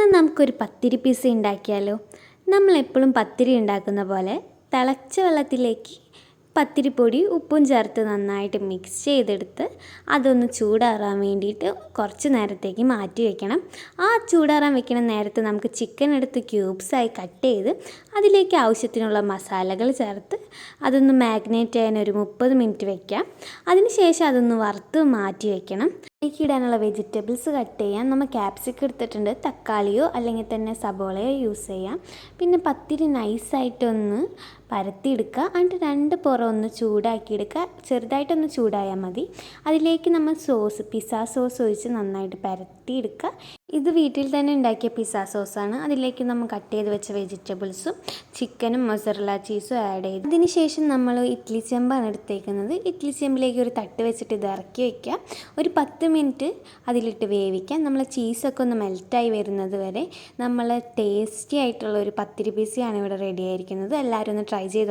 ഇന്ന് നമുക്കൊരു പത്തിരി പീസ് ഉണ്ടാക്കിയാലോ? നമ്മളെപ്പോഴും പത്തിരി ഉണ്ടാക്കുന്ന പോലെ തിളച്ച വെള്ളത്തിലേക്ക് പത്തിരിപ്പൊടി ഉപ്പും ചേർത്ത് നന്നായിട്ട് മിക്സ് ചെയ്തെടുത്ത് അതൊന്ന് ചൂടാറാൻ വേണ്ടിയിട്ട് കുറച്ച് നേരത്തേക്ക് മാറ്റി വെക്കണം. ആ ചൂടാറാൻ വെക്കുന്ന നേരത്ത് നമുക്ക് ചിക്കൻ എടുത്ത് ക്യൂബ്സായി കട്ട് ചെയ്ത് അതിലേക്ക് ആവശ്യത്തിനുള്ള മസാലകൾ ചേർത്ത് അതൊന്ന് മാഗ്നേറ്റ് ചെയ്യാൻ ഒരു മുപ്പത് മിനിറ്റ് വെക്കാം. അതിനുശേഷം അതൊന്ന് വറുത്ത് മാറ്റി വെക്കണം. ഇടാനുള്ള വെജിറ്റബിൾസ് കട്ട് ചെയ്യാം. നമ്മൾ ക്യാപ്സിക്കം എടുത്തിട്ടുണ്ട്. തക്കാളിയോ അല്ലെങ്കിൽ തന്നെ സബോളയോ യൂസ് ചെയ്യാം. പിന്നെ പത്തിരി നൈസായിട്ടൊന്ന് പരത്തിയെടുക്കുക. എന്നിട്ട് രണ്ട് പുറം ഒന്ന് ചൂടാക്കിയെടുക്കുക. ചെറുതായിട്ടൊന്ന് ചൂടായാൽ മതി. അതിലേക്ക് നമ്മൾ സോസ് പിസ്സ സോസ് ഒഴിച്ച് നന്നായിട്ട് പരത്തിയെടുക്കുക. ഇത് വീട്ടിൽ തന്നെ ഉണ്ടാക്കിയ പിസ്സ സോസാണ് അതിലേക്ക് നമ്മൾ കട്ട് ചെയ്ത് വെച്ച വെജിറ്റബിൾസും ചിക്കനും മൊസറല ചീസും ആഡ് ചെയ്തു. അതിന് ശേഷം നമ്മൾ ഇഡ്ലി ചെമ്പാണ് എടുത്തേക്കുന്നത്. ഇഡ്ലി ചെമ്പിലേക്ക് ഒരു തട്ട് വെച്ചിട്ട് ഇത് ഇറക്കി വയ്ക്കാം ഒരു പത്ത് മിനിറ്റ് അതിലിട്ട് വേവിക്കാം. നമ്മൾ ചീസൊക്കെ ഒന്ന് മെൽറ്റായി വരുന്നത് വരെ നമ്മൾ ടേസ്റ്റി ആയിട്ടുള്ള ഒരു പത്തിരി പിസ്സയാണ് ഇവിടെ റെഡി ആയിരിക്കുന്നത്. എല്ലാവരും ഒന്ന് ട്രൈ ചെയ്ത്